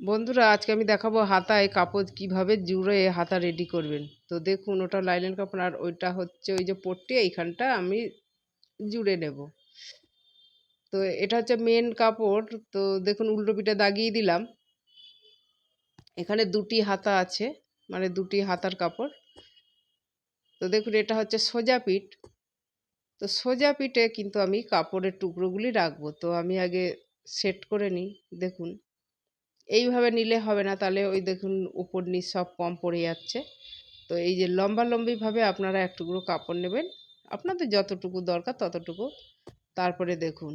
বন্ধুরা, আজকে আমি দেখাবো হাতায় কাপড় কীভাবে জুড়ে হাতা রেডি করবেন। তো দেখুন, ওটা লাইলেন কাপড় আর ওইটা হচ্ছে ওই যে পট্টি, এইখানটা আমি জুড়ে নেব। তো এটা হচ্ছে মেন কাপড়। তো দেখুন, উল্টো পিঠে দাগিয়ে দিলাম। এখানে দুটি হাতা আছে মানে দুটি হাতার কাপড়। তো দেখুন, এটা হচ্ছে সোজা পিঠ। তো সোজা পিঠে কিন্তু আমি কাপড়ের টুকরোগুলি রাখব। তো আমি আগে সেট করে নিই, দেখুন। এইভাবে নিলে হবে না। তাহলে ওই দেখুন উপর নিচ সব কম পড়ে যাচ্ছে। তো এই যে লম্বা লম্বিভাবে আপনারা এক টুকরো কাপড় নেবেন। আপনাদের যতটুকু দরকার ততটুকু। তারপরে দেখুন।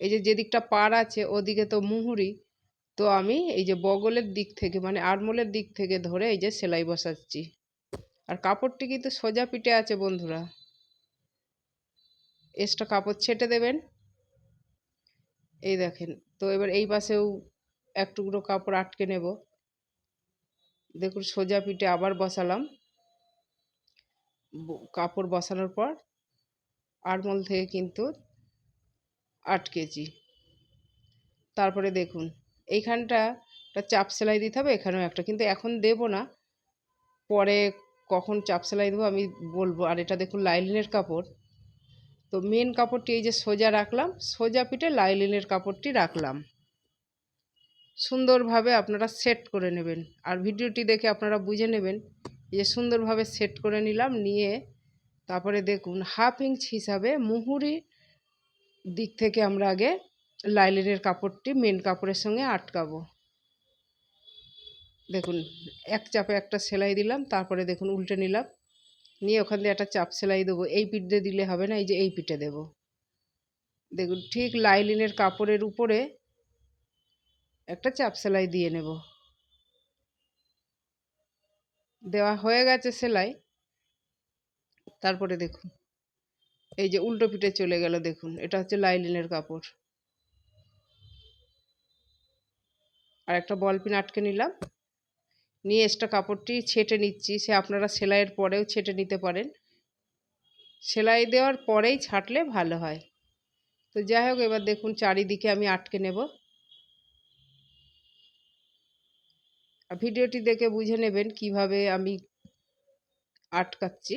এই যে যেদিকটা পার আছে ওদিকে তো মুহুরি। তো আমি এই যে বগলের দিক থেকে মানে আড়মোলের দিক থেকে ধরে এই যে সেলাই বসাচ্ছি। আর কাপড়টি কিন্তু সোজা পিঠে আছে বন্ধুরা। এক্সট্রা কাপড় ছেটে দেবেন। এই দেখেন তো এবার এই পাশেও এক টুকরো কাপড় আটকে নেব। দেখুন, সোজা পিঠে আবার বসালাম। কাপড় বসানোর পর আড়মোল থেকে কিন্তু আটকেছি তারপরে দেখুন, এইখানটা একটা চাপ সেলাই দিতে হবে, এখানেও একটা। কিন্তু এখন দেব না। পরে কখন চাপ সেলাই দেবো আমি বলব। আর এটা দেখুন, লাইলিনের কাপড়। তো মেন কাপড়টি এই যে সোজা রাখলাম, সোজা পিঠে লাইলিনের কাপড়টি রাখলাম। সুন্দরভাবে আপনারা সেট করে নেবেন। আর ভিডিওটি দেখে আপনারা বুঝে নেবেন যে সুন্দরভাবে সেট করে নিলাম, নিয়ে তারপরে দেখুন হাফ ইঞ্চ হিসাবে মুহুরি দিক থেকে আমরা আগে লাইলিনের কাপড়টি মেন কাপড়ের সঙ্গে আটকাবো। দেখুন, এক চাপে একটা সেলাই দিলাম, তারপরে দেখুন, উল্টে নিলাম। নিয়ে ওখান দিয়ে একটা চাপ সেলাই দেবো। এই পিঠ দিয়ে দিলে হবে না, এই যে এই পিঠে দেবো। দেখুন, ঠিক লাইলিনের কাপড়ের উপরে একটা চাপ সেলাই দিয়ে নেব। দেওয়া হয়ে গেছে সেলাই। তারপরে দেখুন, এই যে উল্টো পিঠে চলে গেল, দেখুন, এটা হচ্ছে লাইলিনের কাপড়। আর একটা বল পিন আটকে নিলাম। নিয়ে এক্সট্রা কাপড়টি ছেটে নিচ্ছি। সে আপনারা সেলাইয়ের পরেও ছেটে নিতে পারেন। সেলাই দেওয়ার পরেই ছাটলে ভালো হয়। তো যাই হোক, এবার দেখুন চারিদিকে আমি আটকে নেব। ভিডিওটি দেখে বুঝে নেবেন কীভাবে আমি আটকাচ্ছি।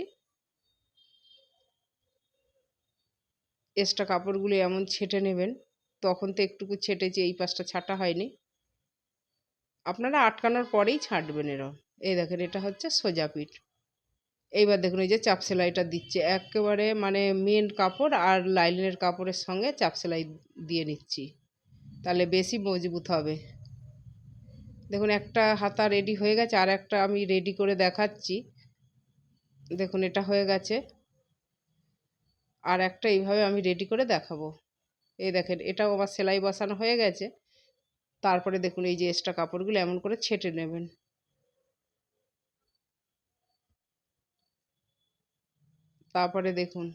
এক্সট্রা কাপড়গুলো এমন ছেটে নেবেন, তখন তো একটুকু ছেটেছি, এই পাশটা ছাটা হয়নি। আপনারা আটকানোর পরেই ছাড়বেন এরম। এই দেখেন, এটা হচ্ছে সোজা পিঠ। এইবার দেখুন, এই যে চাপ সেলাইটা দিচ্ছে। একেবারে মানে মেন কাপড় আর লাইলিনের কাপড়ের সঙ্গে চাপ সেলাই দিয়ে নিচ্ছি। তাহলে বেশি মজবুত হবে। দেখুন, একটা হাতা রেডি হয়ে গেছে। আর একটা আমি রেডি করে দেখাচ্ছি। দেখুন, এটা হয়ে গেছে। আর একটা এইভাবে আমি রেডি করে দেখাবো। এই দেখেন, এটাও আবার সেলাই বসানো হয়ে গেছে। তারপরে দেখুন এই যে এক্সট্রা কাপড়গুলো এমন করে ছেটে নেবেন। তারপরে দেখুন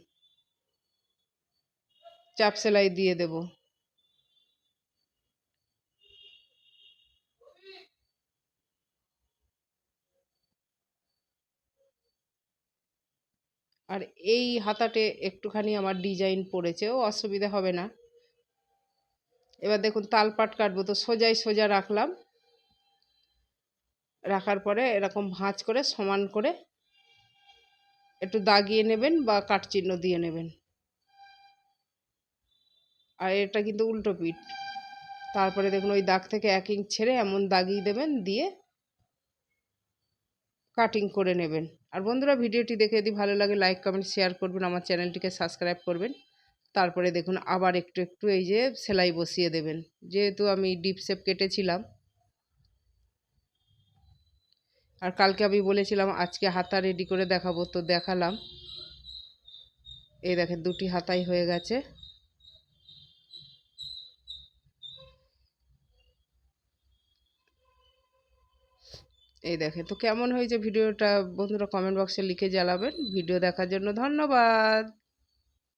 চাপ সেলাই দিয়ে দেব। আর এই হাতাটে একটুখানি আমার ডিজাইন পড়েছে, ও অসুবিধা হবে না। এবার দেখুন তালপাট কাটবো। তো সোজাই সোজা রাখলাম। রাখার পরে এরকম ভাঁজ করে, সমান করে একটু দাগিয়ে নেবেন বা কাটচিহ্ন দিয়ে নেবেন। আর এটা কিন্তু উল্টো পিঠ। তারপরে দেখুন ওই দাগ থেকে এক ইঞ্চ ছেড়ে এমন দাগিয়ে দেবেন, দিয়ে কাটিং করে নেবেন। আর বন্ধুরা, ভিডিওটি দেখে যদি ভালো লাগে, লাইক, কমেন্ট, শেয়ার করবেন। আমার চ্যানেলটিকে সাবস্ক্রাইব করবেন। তারপরে দেখুন আবার একটু একটু এই যে সেলাই বসিয়ে দেবেন। যেহেতু আমি ডিপ শেপ কেটেছিলাম। আর কালকে আমি বলেছিলাম, আজকে হাতা রেডি করে দেখাবো, তো দেখালাম। এই দেখেন দুটি হাতাই হয়ে গেছে। এই দেখেন, তো কেমন হয়েছে ভিডিওটা? বন্ধুরা কমেন্ট বক্সে লিখে জ্বালাবেন ভিডিও দেখার জন্য ধন্যবাদ।